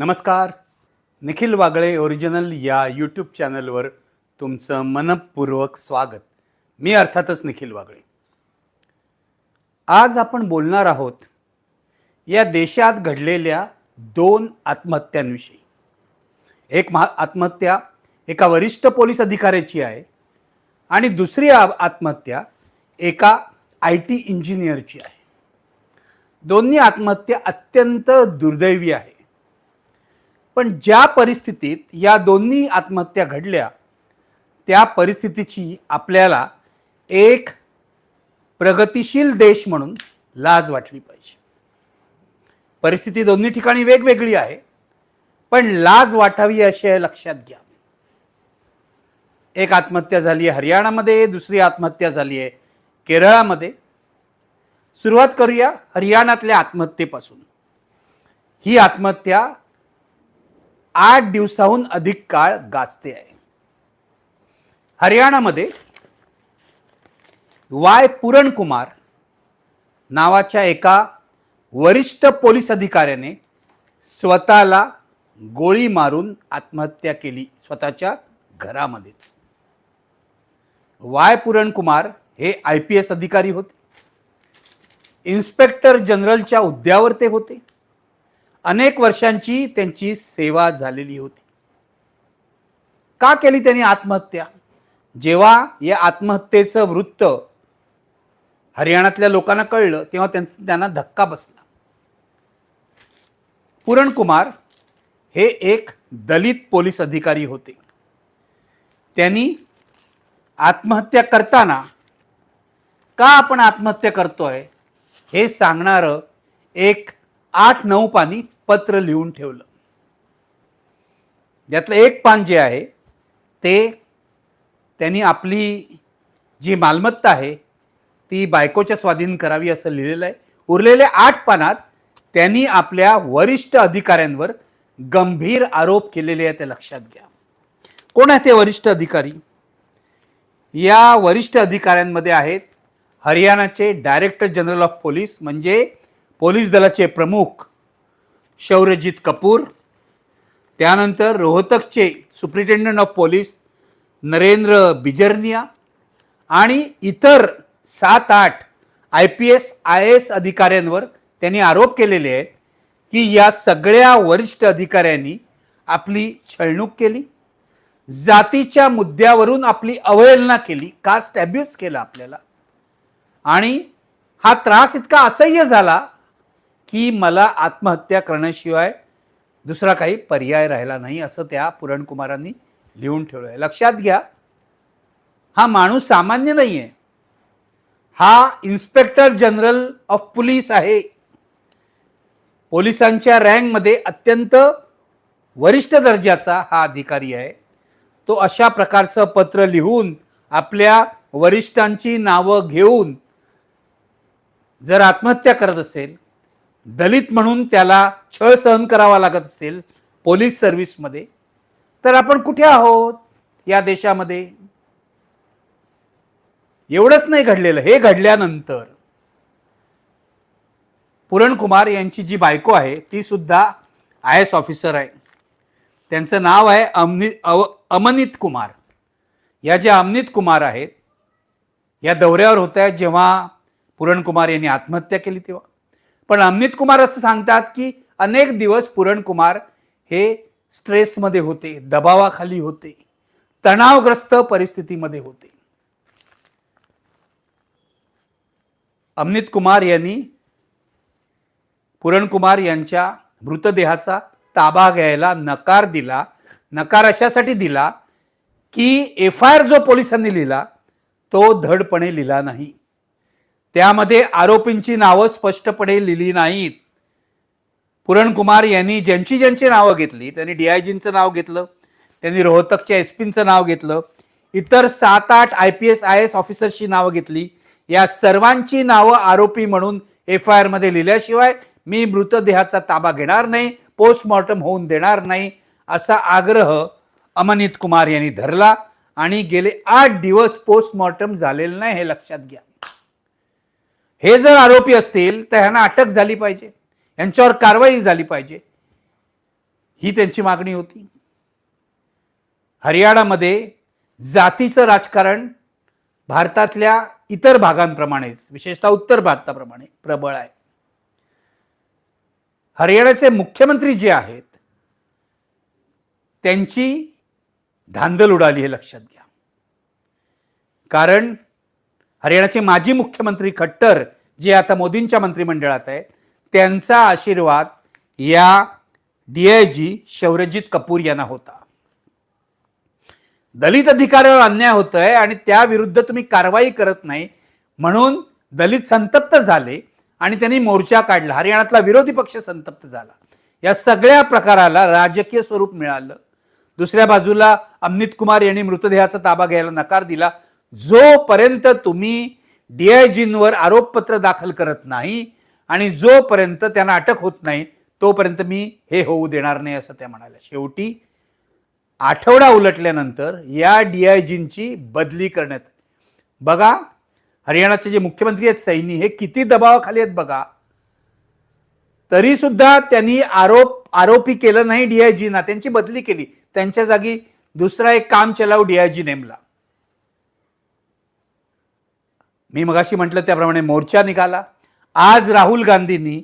नमस्कार. निखिल वागळे ओरिजिनल या यूट्यूब चॅनलवर तुमचं मनपूर्वक स्वागत. मी अर्थातच निखिल वागळे. आज आपण बोलणार आहोत या देशात घडलेल्या दोन आत्महत्यांविषयी. एक महा आत्महत्या एका वरिष्ठ पोलीस अधिकाऱ्याची आहे आणि दुसरी आत्महत्या एका आय टी इंजिनियरची आहे. दोन्ही आत्महत्या अत्यंत दुर्दैवी आहे. पण ज्या परिस्थितीत या दोन्ही आत्महत्या घडल्या त्या परिस्थितीची आपल्याला एक प्रगतिशील देश म्हणून लाज वाटली पाहिजे. परिस्थिती दोन्ही ठिकाणी वेगवेगळी आहे पण लाज वाटावी अशी लक्षात घ्या. एक आत्महत्या झाली आहे हरियाणामध्ये दुसरी आत्महत्या झाली आहे केरळामध्ये. सुरुवात करूया हरियाणातल्या आत्महत्येपासून. ही आत्महत्या आठ दिवसाहून अधिक काळ गाजते आहे. हरियाणामध्ये वाय. पुरणकुमार नावाच्या एका वरिष्ठ पोलीस अधिकाऱ्याने स्वतःला गोळी मारून आत्महत्या केली स्वतःच्या घरामध्येच. वाय. पुरणकुमार हे आय. पी. एस. अधिकारी होते. इन्स्पेक्टर जनरलच्या हुद्द्यावर ते होते. अनेक वर्षांची त्यांची सेवा झालेली होती. का केली त्यांनी आत्महत्या? जेव्हा या आत्महत्येचं वृत्त हरियाणातल्या लोकांना कळलं तेव्हा त्यांचा त्यांना धक्का बसला. पुरणकुमार हे एक दलित पोलीस अधिकारी होते. त्यांनी आत्महत्या करताना का आपण आत्महत्या करतोय? हे सांगणारं एक आठ नऊ पानी पत्र लिहून ठेवलं. यातलं एक पान जे आहे ते त्यांनी आपली जी मालमत्ता आहे ती बायकोच्या स्वाधीन करावी असं लिहिलेलं आहे. उरलेल्या आठ पानात त्यांनी आपल्या वरिष्ठ अधिकाऱ्यांवर गंभीर आरोप केलेले आहे ते लक्षात घ्या. कोण आहे ते वरिष्ठ अधिकारी? या वरिष्ठ अधिकाऱ्यांमध्ये आहेत हरियाणाचे डायरेक्टर जनरल ऑफ पोलीस म्हणजे पोलीस दलाचे प्रमुख शौर्यजित कपूर त्यानंतर रोहतकचे superintendent of police Narendra Bijarniya आणि इतर सात आठ I P S I S अधिकाऱ्यांवर त्यांनी आरोप केलेले आहेत की या सगळ्या वरिष्ठ अधिकाऱ्यांनी आपली छळणूक केली जातीच्या मुद्द्यावरून आपली अवहेलना केली कास्ट अब्यूज केला आपल्याला. आणि हा त्रास इतका असह्य झाला की मला आत्महत्या करण्याशिवाय दुसरा काही पर्याय राहिला नाही असं त्या पुरणकुमारांनी लिहून ठेवलं आहे लक्षात घ्या हा माणूस सामान्य नाही आहे हा इन्स्पेक्टर जनरल ऑफ पोलीस आहे. पोलिसांच्या रँकमध्ये अत्यंत वरिष्ठ दर्जाचा हा अधिकारी आहे. तो अशा प्रकारचं पत्र लिहून आपल्या वरिष्ठांची नावं घेऊन जर आत्महत्या करत असेल दलित म्हणून त्याला छळ सहन करावा लागत असेल पोलीस सर्व्हिसमध्ये तर आपण कुठे आहोत या देशामध्ये? एवढंच नाही घडलेलं. हे घडल्यानंतर पुरणकुमार यांची जी बायको आहे ती सुद्धा आय एस ऑफिसर आहे. त्यांचं नाव आहे अमनि अव अमनित कुमार. या ज्या अमनित कुमार आहेत या दौऱ्यावर होत आहेत जेव्हा पुरण कुमार यांनी आत्महत्या केली तेव्हा. पण अमित कुमार असं सांगतात की अनेक दिवस पुरण कुमार हे स्ट्रेसमध्ये होते दबावाखाली होते तणावग्रस्त परिस्थितीमध्ये होते. अमित कुमार यांनी पुरण कुमार यांच्या मृतदेहाचा ताबा घ्यायला नकार दिला नकार अशासाठी दिला की एफ आय आर जो पोलिसांनी लिहिला तो धडपणे लिहिला नाही. त्यामध्ये आरोपींची नावं स्पष्टपणे लिहिली नाहीत. पुरणकुमार यांनी ज्यांची ज्यांची नावं घेतली त्यांनी डी आय जींचं नाव घेतलं त्यांनी रोहतकच्या एस पीचं नाव घेतलं इतर सात आठ I P S I S ऑफिसर्सची नावं घेतली. या सर्वांची नावं आरोपी म्हणून एफ आय आरमध्ये लिहिल्याशिवाय मी मृतदेहाचा ताबा घेणार नाही पोस्टमॉर्टम होऊन देणार नाही असा आग्रह अमनित कुमार यांनी धरला आणि गेले आठ दिवस पोस्टमॉर्टम झालेलं नाही हे लक्षात घ्या. हे जर आरोपी असतील तर ह्यांना अटक झाली पाहिजे. यांच्यावर कारवाई झाली पाहिजे. ही त्यांची मागणी होती. हरियाणामध्ये जातीचं राजकारण भारतातल्या इतर भागांप्रमाणेच विशेषतः उत्तर भारताप्रमाणे प्रबळ आहे. हरियाणाचे मुख्यमंत्री जे आहेत त्यांची धांदल उडाली हे लक्षात घ्या. कारण हरियाणाचे माजी मुख्यमंत्री खट्टर जे आता मोदींच्या मंत्रिमंडळात आहे त्यांचा आशीर्वाद या डी आय शौर्यजित कपूर यांना होता. दलित अधिकाऱ्यावर अन्याय होतोय आणि त्याविरुद्ध तुम्ही कारवाई करत नाही म्हणून दलित संतप्त झाले आणि त्यांनी मोर्चा काढला. हरियाणातला विरोधी पक्ष संतप्त झाला. या सगळ्या प्रकाराला राजकीय स्वरूप मिळालं. दुसऱ्या बाजूला अमित कुमार यांनी मृतदेहाचा ताबा घ्यायला नकार दिला. जोपर्यंत तुम्ही डीआयजींवर आरोपपत्र दाखल करत नाही आणि जोपर्यंत त्यांना अटक होत नाही तोपर्यंत मी हे होऊ देणार नाही असं त्या म्हणाल्या. शेवटी आठवडा उलटल्यानंतर या डीआयजींची बदली करण्यात बघा हरियाणाचे जे मुख्यमंत्री आहेत सैनी हे किती दबावाखाली आहेत बघा. तरी सुद्धा त्यांनी आरोप आरोपी केलं नाही डीआयजीना त्यांची बदली केली. त्यांच्या जागी दुसरा एक काम चलाव डीआयजी नेमला मी मगाशी म्हटलं त्याप्रमाणे मोर्चा निघाला. आज राहुल गांधींनी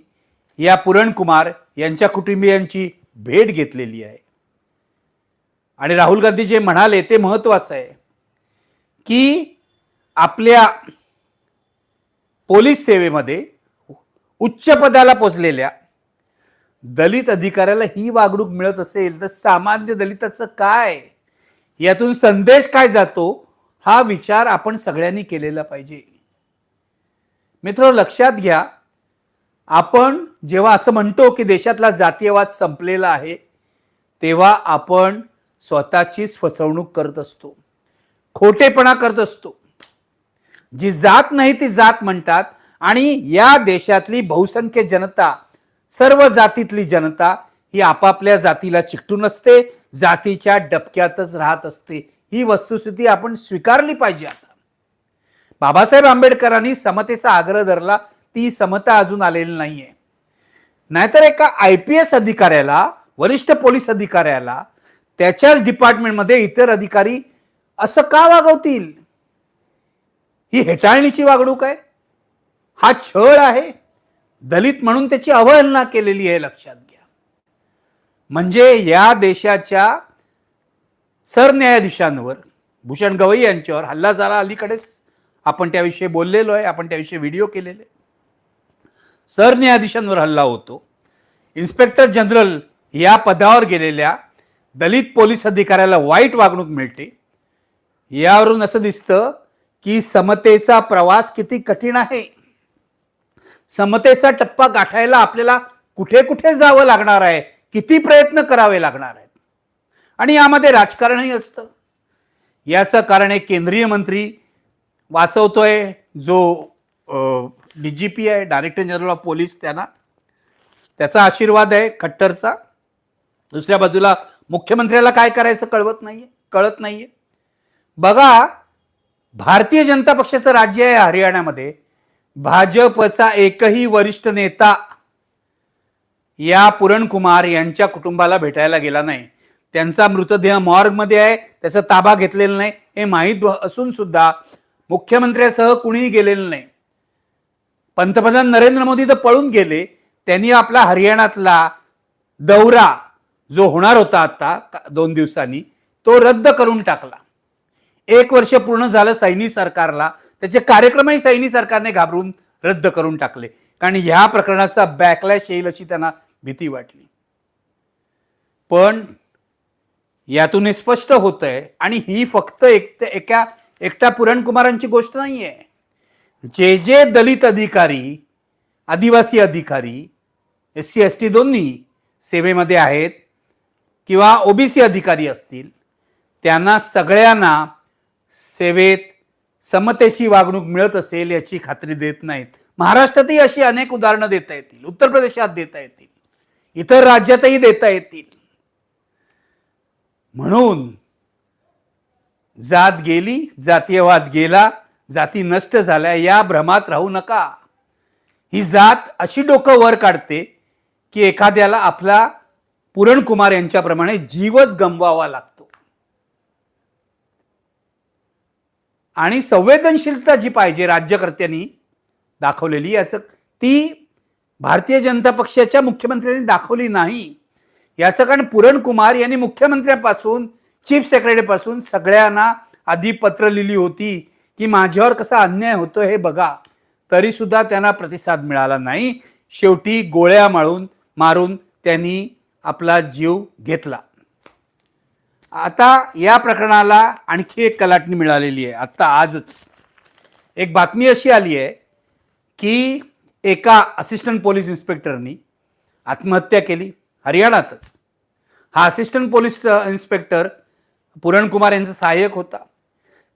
या पुरणकुमार यांच्या कुटुंबियांची भेट घेतलेली आहे. आणि राहुल गांधी जे म्हणाले ते महत्वाचं आहे की आपल्या पोलीस सेवेमध्ये उच्च पदाला पोचलेल्या दलित अधिकाऱ्याला ही वागणूक मिळत असेल तर सामान्य दलिताचं काय? यातून संदेश काय जातो? हा विचार आपण सगळ्यांनी केलेला पाहिजे. मित्र लक्षात घ्या आपण जेव्हा असं म्हणतो की देशातला जातीयवाद संपलेला आहे तेव्हा आपण स्वतःचीच फसवणूक करत असतो. खोटेपणा करत असतो. जी जात नाही ती जात म्हणतात आणि या देशातली बहुसंख्य जनता सर्व जातीतली जनता ही आपापल्या जातीला चिकटून असते जातीच्या डबक्यातच राहत असते. ही वस्तुस्थिती आपण स्वीकारली पाहिजे आता. बाबासाहेब आंबेडकरांनी समतेचा आग्रह धरला ती समता अजून आलेली नाहीये. नाहीतर एका आय पी एस अधिकाऱ्याला वरिष्ठ पोलीस अधिकाऱ्याला त्याच्याच डिपार्टमेंटमध्ये इतर अधिकारी असं का वागवतील? ही हेटाळणीची वागणूक आहे. हा छळ आहे. दलित म्हणून त्याची अवहेलना केलेली आहे लक्षात घ्या. म्हणजे या देशाच्या सरन्यायाधीशांवर भूषण गवई यांच्यावर हल्ला झाला अलीकडेच. आपण त्याविषयी बोललेलो आहे आपण त्याविषयी व्हिडिओ केलेले सरन्यायाधीशांवर हल्ला होतो. इन्स्पेक्टर जनरल या पदावर गेलेल्या दलित पोलीस अधिकाऱ्याला वाईट वागणूक मिळते. यावरून असं दिसतं की समतेचा प्रवास किती कठीण आहे. समतेचा टप्पा गाठायला आपल्याला कुठे कुठे जावं लागणार आहे किती प्रयत्न करावे लागणार आहेत. आणि यामध्ये राजकारणही असतं. याचं कारण एक केंद्रीय मंत्री वाचवतोय जो डी जी पी आहे डायरेक्टर जनरल ऑफ पोलीस त्यांना त्याचा आशीर्वाद आहे खट्टरचा. दुसऱ्या बाजूला मुख्यमंत्र्याला काय करायचं कळवत नाहीये कळत नाहीये. बघा भारतीय जनता पक्षाचं राज्य आहे हरियाणामध्ये. भाजपचा एकही वरिष्ठ नेता या पुरणकुमार यांच्या कुटुंबाला भेटायला गेला नाही. त्यांचा मृतदेह मॉर्गमध्ये आहे त्याचा ताबा घेतलेला नाही हे माहीत असून सुद्धा मुख्यमंत्र्यासह कुणीही गेलेलं नाही. पंतप्रधान नरेंद्र मोदी तर पळून गेले. त्यांनी आपला हरियाणातला दौरा जो होणार होता आता दोन दिवसांनी तो रद्द करून टाकला. एक वर्ष पूर्ण झालं सैनी सरकारला. त्याचे कार्यक्रमही सैनी सरकारने घाबरून रद्द करून टाकले. कारण ह्या प्रकरणाचा बॅकलॅश येईल अशी त्यांना भीती वाटली. पण यातून हे स्पष्ट होत आहे आणि ही फक्त एक एका एकट्या पुरणकुमारांची गोष्ट नाही आहे जे जे दलित अधिकारी आदिवासी अधिकारी एस सी एस टी दोन्ही सेवेमध्ये आहेत किंवा ओबीसी अधिकारी असतील त्यांना सगळ्यांना सेवेत समतेची वागणूक मिळत असेल याची खात्री देत नाहीत. महाराष्ट्रातही अशी अनेक उदाहरणं देता येतील उत्तर प्रदेशात देता येतील इतर राज्यातही देता येतील. म्हणून जात गेली जातीयवाद गेला जाती नष्ट झाल्या या भ्रमात राहू नका. ही जात अशी डोकं वर काढते की एखाद्याला आपला पुरण कुमार यांच्याप्रमाणे जीवच गमवावा लागतो. आणि संवेदनशीलता जी पाहिजे राज्यकर्त्यांनी दाखवलेली याचं ती भारतीय जनता पक्षाच्या मुख्यमंत्र्यांनी दाखवली नाही. याचं कारण पुरण कुमार यांनी मुख्यमंत्र्यांपासून चीफ सेक्रेटरीपासून सगळ्यांना आधी पत्र लिहिली होती की माझ्यावर कसा अन्याय होतो हे बघा. तरी सुद्धा त्यांना प्रतिसाद मिळाला नाही. शेवटी गोळ्या माळून मारून त्यांनी आपला जीव घेतला. आता या प्रकरणाला आणखी एक कलाटणी मिळालेली आहे. आत्ता आजच. एक बातमी अशी आली आहे की एका असिस्टंट पोलीस इन्स्पेक्टरनी आत्महत्या केली. हरियाणातच. हा असिस्टंट पोलीस इन्स्पेक्टर पुरणकुमार यांचा सहाय्यक होता.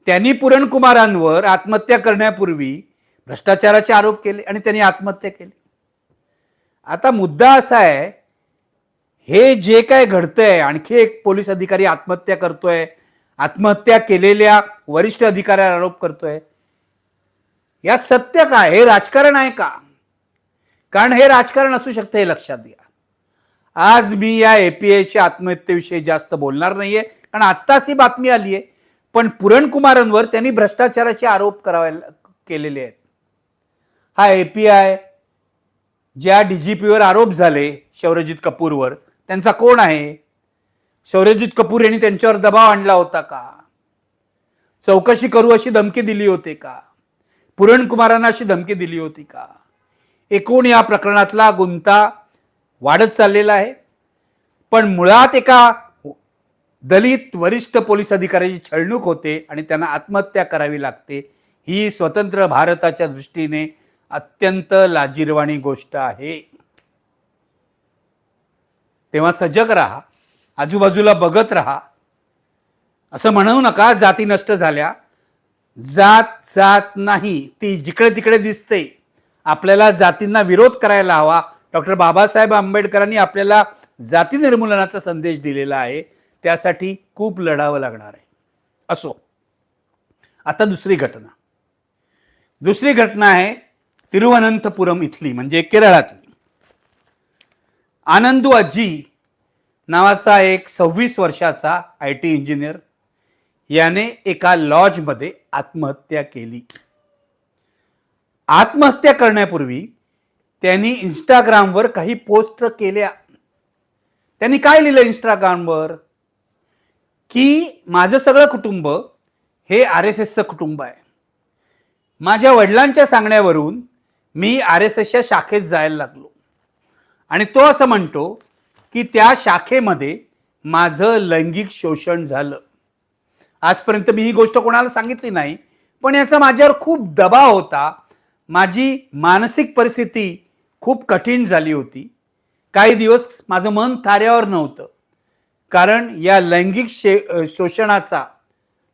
त्यांनी पुरणकुमारांवर आत्महत्या करण्यापूर्वी भ्रष्टाचाराचे आरोप केले आणि त्यांनी आत्महत्या केली. आता मुद्दा असा आहे हे जे काय घडतंय आणखी एक पोलीस अधिकारी आत्महत्या करतोय आत्महत्या केलेल्या वरिष्ठ अधिकाऱ्यावर आरोप करतोय. यात सत्य काय? हे राजकारण आहे का? कारण हे राजकारण असू शकतं हे लक्षात घ्या. आज मी या एपीएच्या आत्महत्येविषयी जास्त बोलणार नाहीये. कारण आत्ताच ही बातमी आली आहे. पण पुरणकुमारांवर त्यांनी भ्रष्टाचाराचे आरोप करावायला केलेले आहेत. हा ए पी आय ज्या डी जी पीवर आरोप झाले शौर्यजित कपूरवर त्यांचा कोण आहे? शौर्यजित कपूर यांनी त्यांच्यावर दबाव आणला होता का? चौकशी करू अशी धमकी दिली होती का? पुरणकुमारांना अशी धमकी दिली होती का? एकूण या प्रकरणातला गुंता वाढत चाललेला आहे. पण मुळात एका दलित वरिष्ठ पोलीस अधिकाऱ्याची छळणूक होते आणि त्यांना आत्महत्या करावी लागते. ही स्वतंत्र भारताच्या दृष्टीने अत्यंत लाजिरवाणी गोष्ट आहे. तेव्हा सजग राहा. आजूबाजूला बघत राहा. असं म्हणू नका जाती नष्ट झाल्या. जात जात नाही ती जिकडे तिकडे दिसते. आपल्याला जातींना विरोध करायला हवा. डॉक्टर बाबासाहेब आंबेडकरांनी आपल्याला जाती निर्मूलनाचा संदेश दिलेला आहे. त्यासाठी खूप लढावं लागणार आहे. असो. आता दुसरी घटना. दुसरी घटना आहे तिरुवनंतपुरम इथली म्हणजे केरळातली. आनंदू अज्जी नावाचा एक सव्वीस वर्षाचा आय टी इंजिनियर याने एका लॉजमध्ये आत्महत्या केली. आत्महत्या करण्यापूर्वी त्यांनी इंस्टाग्रामवर काही पोस्ट केल्या. त्यांनी काय लिहिलं इंस्टाग्रामवर की माझं सगळं कुटुंब हे आर एस एसचं कुटुंब आहे. माझ्या वडिलांच्या सांगण्यावरून मी आर एस एसच्या शाखेत जायला लागलो. आणि तो असं म्हणतो की त्या शाखेमध्ये माझं लैंगिक शोषण झालं. आजपर्यंत मी ही गोष्ट कोणाला सांगितली नाही पण याचा माझ्यावर खूप दबाव होता. माझी मानसिक परिस्थिती खूप कठीण झाली होती. काही दिवस माझं मन थाऱ्यावर नव्हतं. कारण या लैंगिक शे शोषणाचा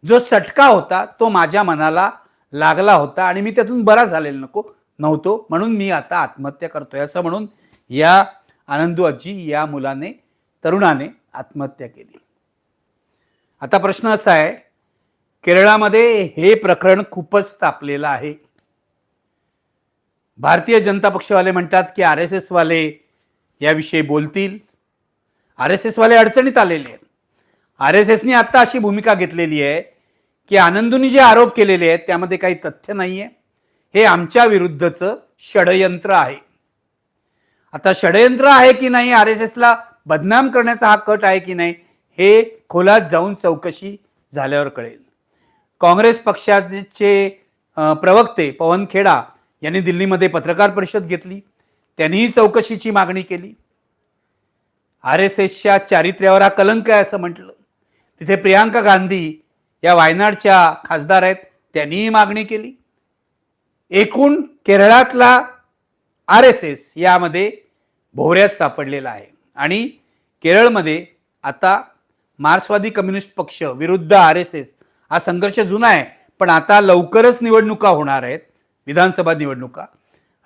जो चटका होता तो माझ्या मनाला लागला होता आणि मी त्यातून बरा झालेला नको नव्हतो. म्हणून मी आता आत्महत्या करतोय. असं म्हणून या आनंदू आजी या मुलाने तरुणाने आत्महत्या केली. आता प्रश्न असा आहे केरळामध्ये हे प्रकरण खूपच तापलेलं आहे. भारतीय जनता पक्षवाले म्हणतात की आर एस एसवाले याविषयी बोलतील. आर एस एसवाले अडचणीत आलेले आहेत. आर एस एसने आत्ता अशी भूमिका घेतलेली आहे की आनंदूंनी जे आरोप केलेले आहेत त्यामध्ये काही तथ्य नाही आहे हे आमच्या विरुद्धचं षडयंत्र आहे. आता षडयंत्र आहे की नाही आर एस एसला बदनाम करण्याचा हा कट आहे की नाही हे खोलात जाऊन चौकशी झाल्यावर कळेल. काँग्रेस पक्षाचे प्रवक्ते पवन खेडा यांनी दिल्लीमध्ये पत्रकार परिषद घेतली. त्यांनीही चौकशीची मागणी केली. आर एस एसच्या चारित्र्यावर हा कलंक आहे असं म्हटलं. तिथे प्रियांका गांधी या वायनाडच्या खासदार आहेत त्यांनीही मागणी केली. एकूण केरळातला आर एस एस यामध्ये भोवऱ्यात सापडलेला आहे. आणि केरळमध्ये आता मार्क्सवादी कम्युनिस्ट पक्ष विरुद्ध आर एस एस हा संघर्ष जुना आहे पण आता लवकरच निवडणुका होणार आहेत विधानसभा निवडणुका.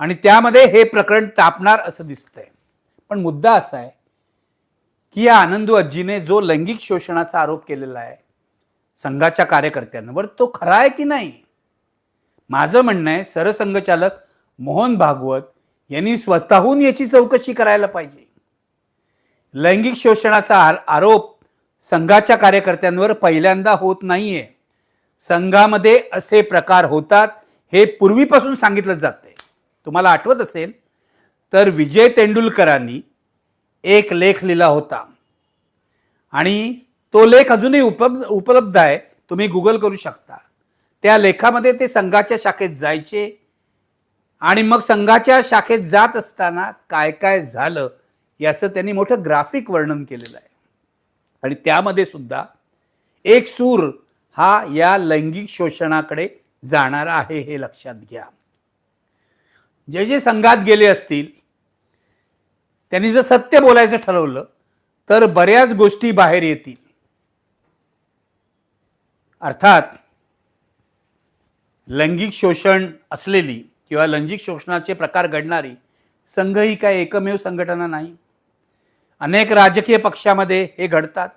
आणि त्यामध्ये हे प्रकरण तापणार असं दिसतंय. पण मुद्दा असा आहे की या आनंदू अज्जीने जो लैंगिक शोषणाचा आरोप केलेला आहे संघाच्या कार्यकर्त्यांवर तो खरा आहे की नाही? माझं म्हणणं आहे सरसंघचालक मोहन भागवत यांनी स्वतःहून याची चौकशी करायला पाहिजे. लैंगिक शोषणाचा आरोप संघाच्या कार्यकर्त्यांवर पहिल्यांदा होत नाहीये. संघामध्ये असे प्रकार होतात हे पूर्वीपासून सांगितलं जाते तुम्हाला आठवत असेल तर विजय तेंडुलकरांनी एक लेख लिहिला होता. आणि तो लेख अजूनही उपलब्ध उपलब्ध आहे. तुम्ही गुगल करू शकता. त्या लेखामध्ये ते संघाच्या शाखेत जायचे. आणि मग संघाच्या शाखेत जात असताना काय काय झालं याचं त्यांनी मोठं ग्राफिक वर्णन केलेलं आहे. आणि त्यामध्ये सुद्धा एक सूर हा या लैंगिक शोषणाकडे जाणार आहे हे लक्षात घ्या. जे जे संघात गेले असतील त्यांनी जर सत्य बोलायचं ठरवलं तर बऱ्याच गोष्टी बाहेर येतील. अर्थात लैंगिक शोषण असलेली किंवा लैंगिक शोषणाचे प्रकार घडणारी संघ ही काय एकमेव संघटना नाही. अनेक राजकीय पक्षामध्ये हे घडतात.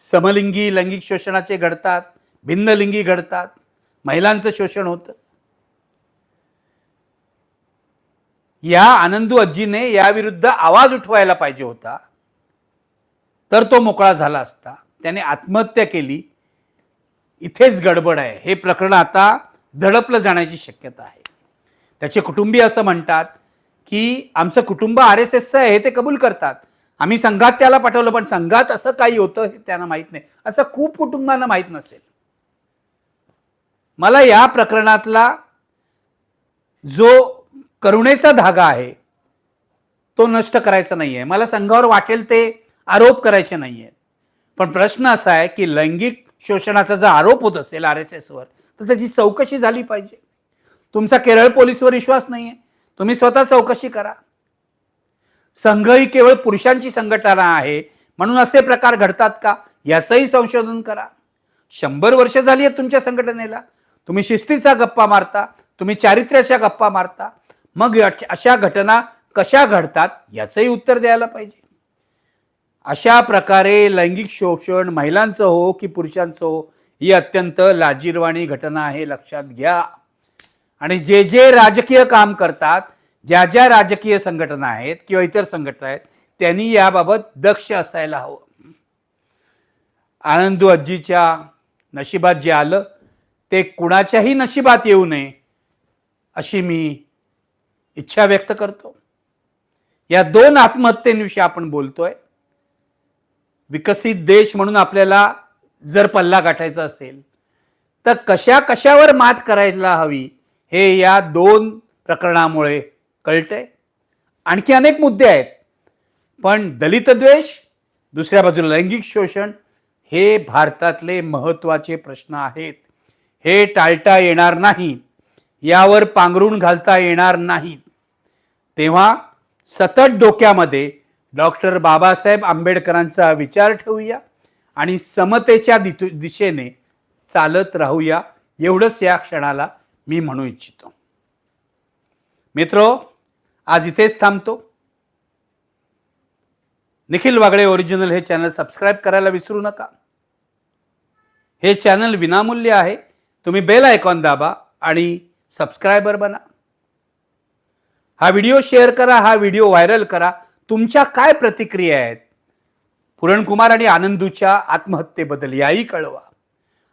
समलिंगी लैंगिक शोषणाचे घडतात भिन्नलिंगी घडतात. महिलांचं शोषण होतं. या आनंदू अज्जीने याविरुद्ध आवाज उठवायला पाहिजे होता. तर तो मोकळा झाला असता. त्याने आत्महत्या केली. इथेच गडबड आहे. हे प्रकरण आता धडपलं जाण्याची शक्यता आहे. त्याचे कुटुंबीय असं म्हणतात की आमचं कुटुंब आर एस एसचं आहे हे ते कबूल करतात. आम्ही संघात त्याला पाठवलं पण संघात असं काही होतं हे त्यांना माहीत नाही. असं खूप कुटुंबांना माहीत नसेल. मला या प्रकरणातला जो करुणेचा धागा आहे. तो नष्ट करायचा नाही आहे मला संघावर वाटेल ते आरोप करायचे नाही आहेत पण प्रश्न असा आहे की लैंगिक शोषणाचा जर आरोप होत असेल आर एस एसवर तर त्याची चौकशी झाली पाहिजे. तुमचा केरळ पोलीसवर विश्वास नाही आहे तुम्ही स्वतः चौकशी करा. संघ ही केवळ पुरुषांची संघटना आहे. म्हणून असे प्रकार घडतात का? याचंही संशोधन करा. शंभर वर्ष झाली आहेत तुमच्या संघटनेला. तुम्ही शिस्तीचा गप्पा मारता. तुम्ही चारित्र्याच्या गप्पा मारता. मग अशा घटना कशा घडतात याचंही उत्तर द्यायला पाहिजे. अशा प्रकारे लैंगिक शोषण महिलांचं हो की पुरुषांचं हो ही अत्यंत लाजीरवाणी घटना आहे लक्षात घ्या. आणि जे जे राजकीय काम करतात ज्या ज्या राजकीय संघटना आहेत किंवा इतर संघटना आहेत त्यांनी याबाबत दक्ष असायला हवं. आनंदू आजीच्या नशिबात जे आलं ते कुणाच्याही नशिबात येऊ नये अशी मी इच्छा व्यक्त करतो. या दोन आत्महत्येविषयी आपण बोलतोय. विकसित देश म्हणून आपल्याला जर पल्ला गाठायचा असेल तर कशा कशावर मात करायला हवी हे या दोन प्रकरणामुळे कळतंय. आणखी अनेक मुद्दे आहेत पण दलित द्वेष दुसऱ्या बाजूला लैंगिक शोषण हे भारतातले महत्त्वाचे प्रश्न आहेत. हे टाळता येणार नाही यावर पांघरून घालता येणार नाहीत तेव्हा सतत डोक्यामध्ये डॉक्टर बाबासाहेब आंबेडकरांचा विचार ठेवूया आणि समतेच्या दितु दिशेने चालत राहूया एवढंच या क्षणाला मी म्हणू इच्छितो. मित्रो आज इथेच थांबतो. निखिल वागळे ओरिजिनल हे चॅनल सबस्क्राईब करायला विसरू नका. हे चॅनल विनामूल्य आहे. तुम्ही बेल आयकॉन दाबा आणि सबस्क्रायबर बना. हा व्हिडिओ शेअर करा हा व्हिडिओ व्हायरल करा. तुमच्या काय प्रतिक्रिया आहेत? पुरणकुमार आणि आनंदूच्या आत्महत्येबद्दल याही कळवा.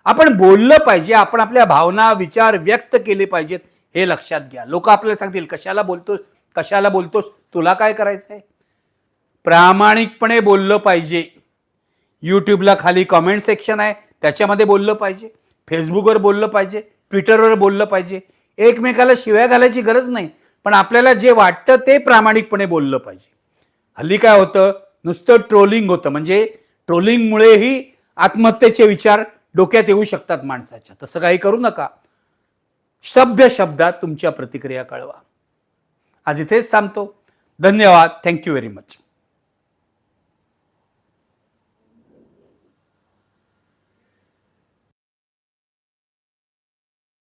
आपण बोललं पाहिजे आपण आपल्या भावना विचार व्यक्त केले पाहिजेत हे लक्षात घ्या. लोक आपल्याला सांगतील कशाला बोलतोस? कशाला बोलतोस? तुला काय करायचंय? प्रामाणिकपणे बोललं पाहिजे. यूट्यूबला खाली कॉमेंट सेक्शन आहे त्याच्यामध्ये बोललं पाहिजे. फेसबुकवर बोललं पाहिजे ट्विटरवर बोललं पाहिजे. एकमेकाला शिव्या घालायची गरज नाही. पण आपल्याला जे वाटतं ते प्रामाणिकपणे बोललं पाहिजे. हल्ली काय होतं? नुसतं ट्रोलिंग होतं. म्हणजे ट्रोलिंगमुळेही आत्महत्येचे विचार डोक्यात येऊ शकतात माणसाच्या. तसं काही करू नका. सभ्य शब्दात तुमच्या प्रतिक्रिया कळवा. आज इथेच थांबतो. धन्यवाद. Thank you very much